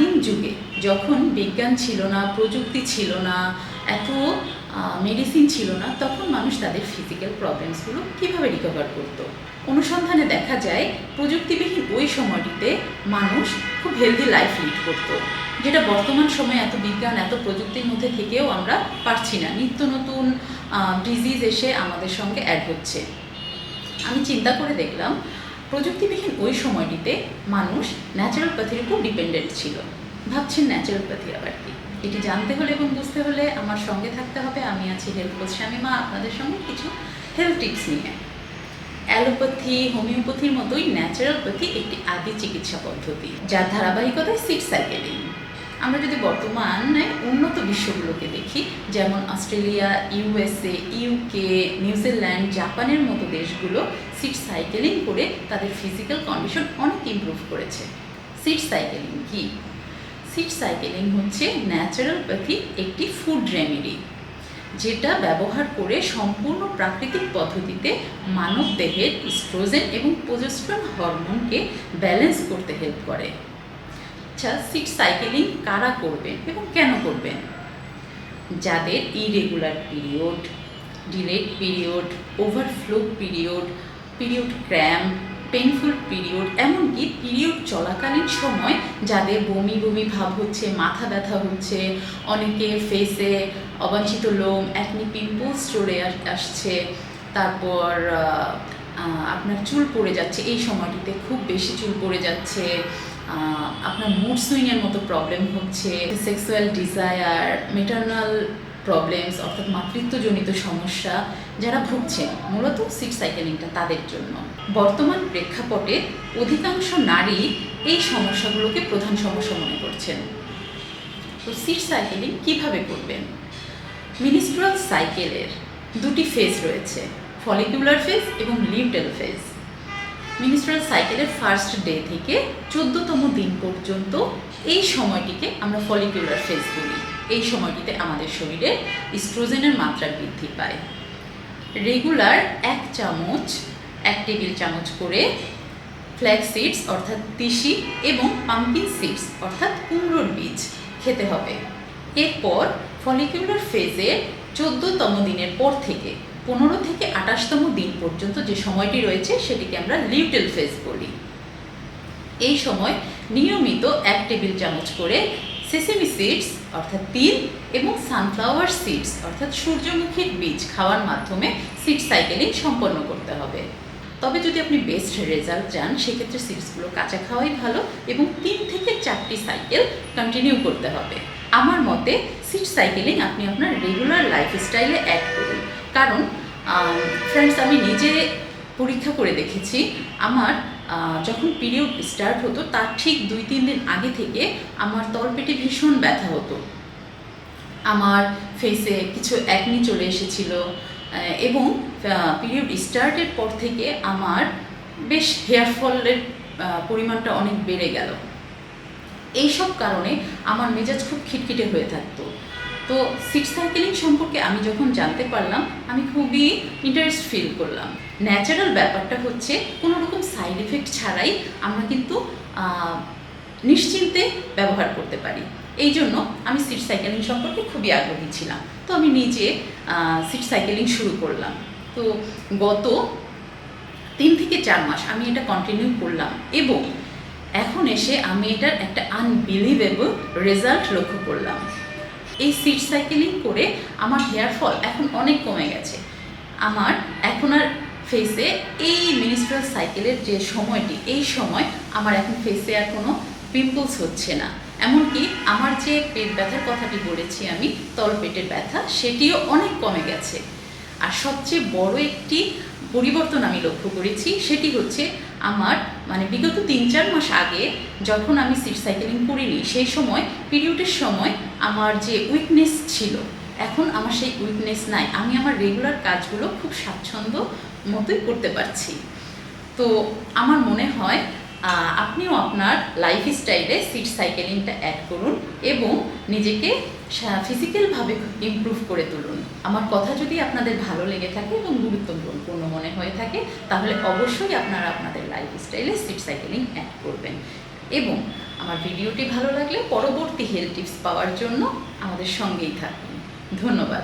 আদিম যুগে যখন বিজ্ঞান ছিল না, প্রযুক্তি ছিল না, এত মেডিসিন ছিল না, তখন মানুষ তাদের ফিজিক্যাল প্রবলেমসগুলো কীভাবে রিকভার করতো? অনুসন্ধানে দেখা যায়, প্রযুক্তিবিহীন ওই সময়টিতে মানুষ খুব হেলদি লাইফ লিড করতো, যেটা বর্তমান সময়ে এত বিজ্ঞান, এত প্রযুক্তির মধ্যে থেকেও আমরা পারছি না। নিত্য নতুন ডিজিজ এসে আমাদের সঙ্গে অ্যাড হচ্ছে। আমি চিন্তা করে দেখলাম প্রযুক্তিবিহীন ওই সময়টিতে মানুষ ন্যাচারালপ্যাথির উপর ডিপেন্ডেন্ট ছিল। ভাবছেন ন্যাচারালপ্যাথি আবার কি? এটি জানতে হলে এবং বুঝতে হলে আমার সঙ্গে থাকতে হবে। আমি আছি হেলথ কোচ শামিমা, আপনাদের সঙ্গে কিছু হেলথ টিপস নিয়ে। অ্যালোপ্যাথি, হোমিওপ্যাথির মতোই ন্যাচারালপ্যাথি একটি আদি চিকিৎসা পদ্ধতি, যার ধারাবাহিকতায় সিট সাইকেলিং আমরা যদি বর্তমানে উন্নত বিশ্বগুলোকে দেখি। যেমন অস্ট্রেলিয়া, ইউএসএ, ইউকে, নিউজিল্যান্ড, জাপানের মতো দেশগুলো সিট সাইকেলিং করে তাদের ফিজিক্যাল কন্ডিশন অনেক ইম্প্রুভ করেছে। সিট সাইকেলিং কি? সিট সাইকেলিং হচ্ছে ন্যাচারালপ্যাথি একটি ফুড রেমেডি যেটা ব্যবহার করে সম্পূর্ণ প্রাকৃতিক পদ্ধতিতে মানব দেহের ইস্ট্রোজেন এবং প্রোজেস্ট্রন হরমোনকে ব্যালেন্স করতে হেল্প করে। আচ্ছা সিট সাইকেলিং কারা করবেন এবং কেন করবেন যাদের irregular period delayed period overflow period period cramp painful period এমনকি পিরিয়ড চলাকালীন সময় যাদের বমি বমি ভাব হচ্ছে, মাথা ব্যথা হচ্ছে, অনেকে ফেসে অবাঞ্ছিত লোম একনি পিম্পলস আস- আসছে, তারপর আপনার চুল পড়ে যাচ্ছে, এই সময়টিতে খুব বেশি চুল পড়ে যাচ্ছে আপনার মুড সুইংয়ের মতো প্রবলেম হচ্ছে সেক্সুয়াল ডিজায়ার মেটার্নাল প্রবলেমস অর্থাৎ মাতৃত্বজনিত সমস্যা, যারা ভুগছেন মূলত সিট সাইকেলিংটা তাদের জন্য। বর্তমান প্রেক্ষাপটে অধিকাংশ নারী এই সমস্যাগুলোকে প্রধান সমস্যা মনে করছেন। তো সিট সাইকেলিং কীভাবে করবেন? মিনিস্ট্রাল সাইকেলের দুটি ফেজ রয়েছে ফলিকুলার ফেজ এবং লিউটেল ফেজ মিনিস্ট্রাল সাইকেলের ফার্স্ট ডে থেকে চোদ্দতম দিন পর্যন্ত এই সময়টিকে আমরা ফলিকুলার ফেজ বলি। এই সময়টিতে আমাদের শরীরে ইস্ট্রোজেনের মাত্রা বৃদ্ধি পায়। রেগুলার এক চামচ, এক টেবিল চামচ করে ফ্ল্যাক্স সিডস অর্থাৎ তিসি এবং পাম্পকিন সিডস অর্থাৎ কুমড়োর বীজ খেতে হবে। এরপর ফলিকুলার ফেজের চোদ্দতম দিনের পর থেকে, পনেরো থেকে আঠাশতম দিন পর্যন্ত যে সময়টি রয়েছে সেটিকে আমরা লিউটেল ফেজ বলি। এই সময় নিয়মিত এক টেবিল চামচ করে সেসেমি সিডস, অর্থাৎ তিল এবং সানফ্লাওয়ার সিডস, অর্থাৎ সূর্যমুখীর বীজ খাওয়ার মাধ্যমে সিড সাইকেলিং সম্পন্ন করতে হবে। তবে যদি আপনি বেস্ট রেজাল্ট চান, সেক্ষেত্রে সিডসগুলো কাঁচা খাওয়াই ভালো এবং তিন থেকে চারটি সাইকেল কন্টিনিউ করতে হবে। আমার মতে সিট সাইকেলিং আপনি আপনার রেগুলার লাইফস্টাইলে অ্যাড করুন। কারণ ফ্রেন্ডস আমি নিজে পরীক্ষা করে দেখেছি, আমার যখন পিরিয়ড স্টার্ট হতো, তার ঠিক দুই, তিন দিন আগে থেকে আমার তলপেটে ভীষণ ব্যথা হতো। আমার ফেসে কিছু একনি চলে এসেছিল এবং পিরিয়ড স্টার্টের পর থেকে আমার বেশ হেয়ার ফলের পরিমাণটা অনেক বেড়ে গেল। এইসব কারণে আমার মেজাজ খুব খিটখিটে হয়ে থাকতো। তো সিট সাইকেলিং সম্পর্কে আমি যখন জানতে পারলাম, আমি খুবই ইন্টারেস্ট ফিল করলাম। ন্যাচারাল ব্যাপারটা হচ্ছে, কোনো রকম সাইড এফেক্ট ছাড়াই আমরা কিন্তু নিশ্চিন্তে ব্যবহার করতে পারি। এই জন্য আমি সিট সাইকেলিং সম্পর্কে খুবই আগ্রহী ছিলাম। তো আমি নিজে সিট সাইকেলিং শুরু করলাম। তো গত তিন থেকে চার মাস আমি এটা কন্টিনিউ করলাম এবং এখন এসে আমি এটার একটা আনবিলিভেবল রেজাল্ট লক্ষ্য করলাম। এই সিট সাইকেলিং করে আমার হেয়ার ফল এখন অনেক কমে গেছে। আমার এখন আর ফেসে এই মিনিস্ট্রাল সাইকেলের যে সময়টি, এই সময় আমার এখন ফেসে আর কোনো পিম্পলস হচ্ছে না। এমনকি আমার যে পেট ব্যথার কথাটি বলেছি আমি তলপেটের ব্যথা, সেটিও অনেক কমে গেছে। আর সবচেয়ে বড় একটি পরিবর্তন আমি লক্ষ্য করেছি, সেটি হচ্ছে আমার মানে বিগত তিন চার মাস আগে যখন আমি সিট সাইকেলিং করিনি, সেই সময় পিরিয়ডের সময় আমার যে উইকনেস ছিল, এখন আমার সেই উইকনেস নাই। আমি আমার রেগুলার কাজগুলো খুব স্বাচ্ছন্দ্য মতোই করতে পারছি। তো আমার মনে হয় আপনিও আপনার লাইফ স্টাইলে সিট সাইকেলিংটা অ্যাড করুন এবং নিজেকে ফিজিক্যালভাবে ইমপ্রুভ করে তুলুন। আমার কথা যদি আপনাদের ভালো লেগে থাকে এবং গুরুত্বপূর্ণ মনে হয়ে থাকে, তাহলে অবশ্যই আপনারা আপনাদের লাইফ স্টাইলে সিট সাইকেলিং অ্যাড করবেন। এবং আমার ভিডিওটি ভালো লাগলে পরবর্তী হেলথ টিপস পাওয়ার জন্য আমাদের সঙ্গেই থাকুন। ধন্যবাদ।